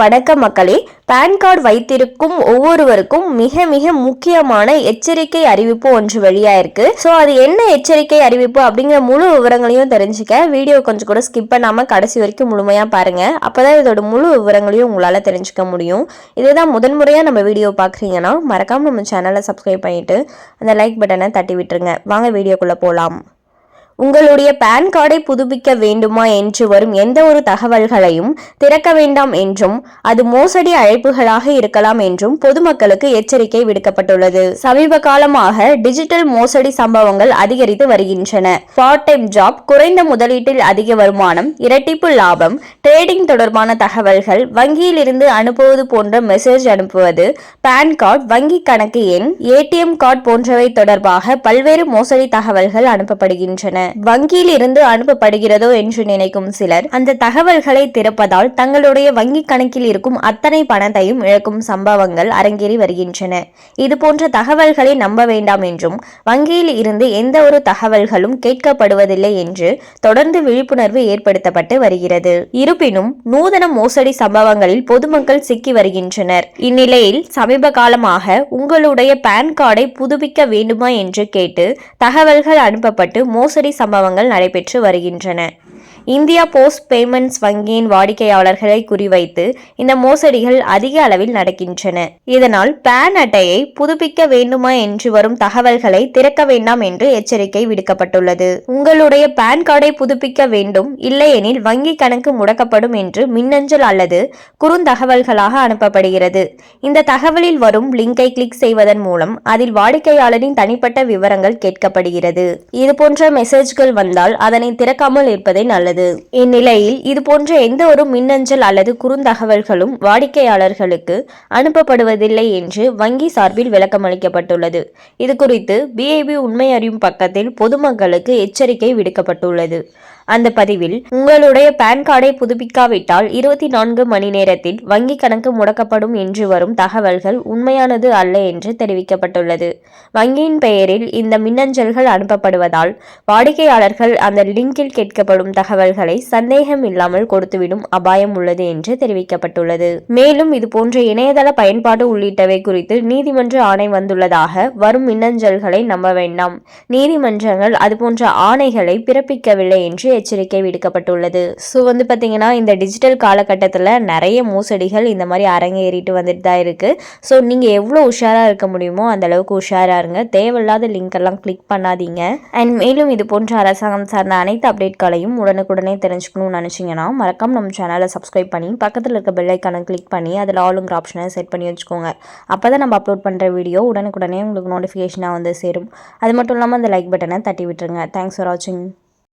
வணக்க மக்களே PAN card வைத்திருக்கும் ஒவ்வொருவருக்கும் மிக மிக முக்கியமான எச்சரிக்கை அறிவிப்பு ஒன்று வெளியாயிருக்கு. ஸோ அது என்ன எச்சரிக்கை அறிவிப்பு அப்படிங்கிற முழு விவரங்களையும் தெரிஞ்சுக்க வீடியோ கொஞ்சம் கூட ஸ்கிப் பண்ணாமல் கடைசி வரைக்கும் முழுமையாக பாருங்கள் அப்போ தான் இதோட முழு விவரங்களையும் உங்களால் தெரிஞ்சுக்க முடியும். இதுதான் முதன்முறையாக நம்ம வீடியோ பார்க்குறீங்கன்னா மறக்காமல் நம்ம சேனலை சப்ஸ்கிரைப் பண்ணிட்டு அந்த லைக் பட்டனை தட்டி விட்டுருங்க. வாங்க வீடியோக்குள்ளே போகலாம் உங்களுடைய பான் கார்டை புதுப்பிக்க வேண்டுமா என்று வரும் எந்த ஒரு தகவல்களையும் திறக்க வேண்டாம் என்றும் அது மோசடி அழைப்புகளாக இருக்கலாம் என்றும் பொதுமக்களுக்கு எச்சரிக்கை விடுக்கப்பட்டுள்ளது. சமீப காலமாக டிஜிட்டல் மோசடி சம்பவங்கள் அதிகரித்து வருகின்றன. பார்ட் டைம் ஜாப் குறைந்த முதலீட்டில் அதிக வருமானம் இரட்டிப்பு லாபம் ட்ரேடிங் தொடர்பான தகவல்கள் வங்கியில் இருந்து அனுப்புவது போன்ற மெசேஜ் அனுப்புவது பான் கார்டு வங்கி கணக்கு எண் ஏடிஎம் கார்டு போன்றவை தொடர்பாக பல்வேறு மோசடி தகவல்கள் அனுப்பப்படுகின்றன. வங்கியில் இருந்து அனுப்பப்படுகிறதோ என்று நினைக்கும் சிலர் அந்த தகவல்களை திறப்பதால் தங்களுடைய வங்கி கணக்கில் இருக்கும் அத்தனை பணத்தையும் இழக்கும் சம்பவங்கள் அரங்கேறி வருகின்றன. இது போன்ற தகவல்களை நம்ப வேண்டாம் என்றும் வங்கியில் இருந்து எந்த ஒரு தகவல்களும் கேட்கப்படுவதில்லை என்று தொடர்ந்து விழிப்புணர்வு ஏற்படுத்தப்பட்டு வருகிறது. இருப்பினும் நூதன மோசடி சம்பவங்களில் பொதுமக்கள் சிக்கி வருகின்றனர். இந்நிலையில் சமீப காலமாக உங்களுடைய பான் கார்டை புதுப்பிக்க வேண்டுமா என்று கேட்டு தகவல்கள் அனுப்பப்பட்டு மோசடி சம்பவங்கள் நடைபெற்று வருகின்றன. இந்தியா போஸ்ட் பேமெண்ட்ஸ் வங்கியின் வாடிக்கையாளர்களை குறிவைத்து இந்த மோசடிகள் அதிக அளவில் நடக்கின்றன. இதனால் பேன் அட்டையை புதுப்பிக்க வேண்டுமா என்று வரும் தகவல்களை திறக்க வேண்டாம் என்று எச்சரிக்கை விடுக்கப்பட்டுள்ளது. உங்களுடைய பேன் கார்டை புதுப்பிக்க வேண்டும் இல்லையெனில் வங்கி கணக்கு முடக்கப்படும் என்று மின்னஞ்சல் அல்லது குறுந்தகவல்களாக அனுப்பப்படுகிறது. இந்த தகவலில் வரும் லிங்கை கிளிக் செய்வதன் மூலம் அதில் வாடிக்கையாளரின் தனிப்பட்ட விவரங்கள் கேட்கப்படுகிறது. இது போன்ற மெசேஜ்கள் வந்தால் அதனை திறக்காமல் இருப்பதே நல்லது. உள்ளது இந்நிலையில் இதுபோன்ற எந்த ஒரு மின்னஞ்சல் அல்லது குறுந்தகவல்களும் வாடிக்கையாளர்களுக்கு அனுப்பப்படுவதில்லை என்று வங்கி சார்பில் விளக்கமளிக்கப்பட்டுள்ளது இது குறித்து பிஐபி உண்மை அறியும் பக்கத்தில் பொதுமக்களுக்கு எச்சரிக்கை விடுக்கப்பட்டுள்ளது. அந்த பதிவில் உங்களுடைய பான் கார்டை புதுப்பிக்காவிட்டால் இருபத்தி நான்கு மணி நேரத்தில் வங்கி கணக்கு முடக்கப்படும் என்று வரும் தகவல்கள் உண்மையானது அல்ல என்று தெரிவிக்கப்பட்டுள்ளது. வங்கியின் பெயரில் இந்த மின்னஞ்சல்கள் அனுப்பப்படுவதால் வாடிக்கையாளர்கள் அந்த லிங்கில் கேட்கப்படும் தகவல்களை சந்தேகம் இல்லாமல் கொடுத்துவிடும் அபாயம் உள்ளது என்று தெரிவிக்கப்பட்டுள்ளது. மேலும் இதுபோன்ற இணையதள பயன்பாடு உள்ளிட்டவை குறித்து நீதிமன்ற ஆணை வந்துள்ளதாக வரும் மின்னஞ்சல்களை நம்ப வேண்டாம். நீதிமன்றங்கள் அதுபோன்ற ஆணைகளை பிறப்பிக்கவில்லை என்று எச்சரிக்கை விடுக்கப்பட்டுள்ளது. ஸோ வந்து பார்த்தீங்கன்னா இந்த டிஜிட்டல் காலகட்டத்தில் நிறைய மோசடிகள் இந்த மாதிரி அரங்கேறிட்டு வந்துட்டு தான் இருக்குது ஸோ நீங்கள் எவ்வளோ உஷாராக இருக்க முடியுமோ அந்தளவுக்கு உஷாராக இருங்க. தேவையில்லாத லிங்க் எல்லாம் கிளிக் பண்ணாதீங்க. அண்ட் மேலும் இது போன்ற அரசாங்கம் சார்ந்த அனைத்து அப்டேட்களையும் உடனுக்குடனே தெரிஞ்சுக்கணும்னு நினச்சிங்கன்னா மறக்காம நம்ம சேனலை சப்ஸ்கிரைப் பண்ணி பக்கத்தில் இருக்க பெல்லைக்கான கிளிக் பண்ணி அதில் ஆளுங்கிற ஆப்ஷனை செட் பண்ணி வச்சுக்கோங்க. அப்போ தான் நம்ம அப்லோட் பண்ணுற வீடியோ உடனுக்குடனே உங்களுக்கு நோட்டிஃபிகேஷனாக வந்து சேரும். அது மட்டும் இல்லாமல் அந்த லைக் பட்டனை தட்டி விட்டுருங்க. தேங்க்ஸ் ஃபார் வாட்சிங்